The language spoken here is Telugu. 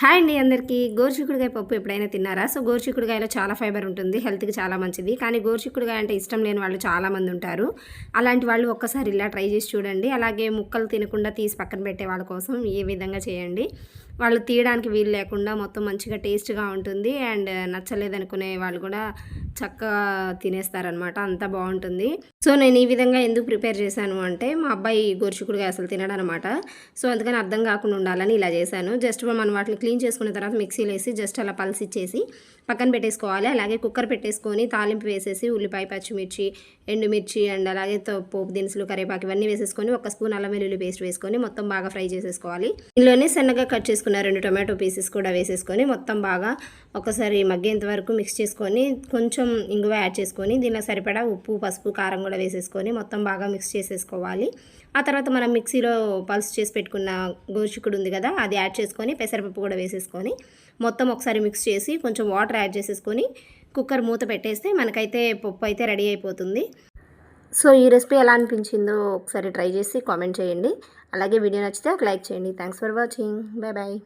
హాయ్ అండి అందరికీ. గోరుచిక్కుడుకాయ పప్పు ఎప్పుడైనా తిన్నారా? సో గోరుచిక్కుడుకాయలో చాలా ఫైబర్ ఉంటుంది హెల్త్కి చాలా మంచిది. కానీ గోరుచిక్కుడుకాయ అంటే ఇష్టం లేని వాళ్ళు చాలామంది ఉంటారు. అలాంటి వాళ్ళు ఒక్కసారి ఇలా ట్రై చేసి చూడండి. అలాగే ముక్కలు తినకుండా తీసి పక్కన పెట్టే వాళ్ళ కోసం ఏ విధంగా చేయండి. వాళ్ళు తీయడానికి వీలు లేకుండా మొత్తం మంచిగా టేస్ట్గా ఉంటుంది. అండ్ నచ్చలేదనుకునే వాళ్ళు కూడా చక్కగా తినేస్తారనమాట అంత బాగుంటుంది. సో నేను ఈ విధంగా ఎందుకు ప్రిపేర్ చేశాను అంటే మా అబ్బాయి గోరుచిక్కుడుగా అసలు తినడనమాట. సో అందుకని అర్థం కాకుండా ఉండాలని ఇలా చేశాను. జస్ట్ మనం వాటిని క్లీన్ చేసుకున్న తర్వాత మిక్సీలో వేసి జస్ట్ అలా పల్సిచ్చేసి పక్కన పెట్టేసుకోవాలి. అలాగే కుక్కర్ పెట్టేసుకొని తాలింపు వేసేసి ఉల్లిపాయ పచ్చిమిర్చి ఎండుమిర్చి అండ్ అలాగే తో- పోపు దినుసులు కరివేపాకు ఇవన్నీ వేసేసుకొని ఒక స్పూన్ అల్లం వెల్లుల్లి పేస్ట్ వేసుకొని మొత్తం బాగా ఫ్రై చేసేసుకోవాలి. ఇందులోనే సన్నగా కట్ తీసుకున్న రెండు టొమాటో పీసెస్ కూడా వేసేసుకొని మొత్తం బాగా ఒకసారి మగ్గేంత వరకు మిక్స్ చేసుకొని కొంచెం ఇంగువ యాడ్ చేసుకొని దీనిలో సరిపడా ఉప్పు పసుపు కారం కూడా వేసేసుకొని మొత్తం బాగా మిక్స్ చేసేసుకోవాలి. ఆ తర్వాత మనం మిక్సీలో పల్స్ చేసి పెట్టుకున్న గోరుచిక్కుడు ఉంది కదా అది యాడ్ చేసుకొని పెసరపప్పు కూడా వేసేసుకొని మొత్తం ఒకసారి మిక్స్ చేసి కొంచెం వాటర్ యాడ్ చేసేసుకొని కుక్కర్ మూత పెట్టేస్తే మనకైతే పప్పు అయితే రెడీ అయిపోతుంది. సో ఈ రెసిపీ ఎలా అనిపించిందో ఒకసారి ట్రై చేసి కామెంట్ చేయండి. అలాగే వీడియో నచ్చితే ఒక లైక్ చేయండి. Thanks for watching bye bye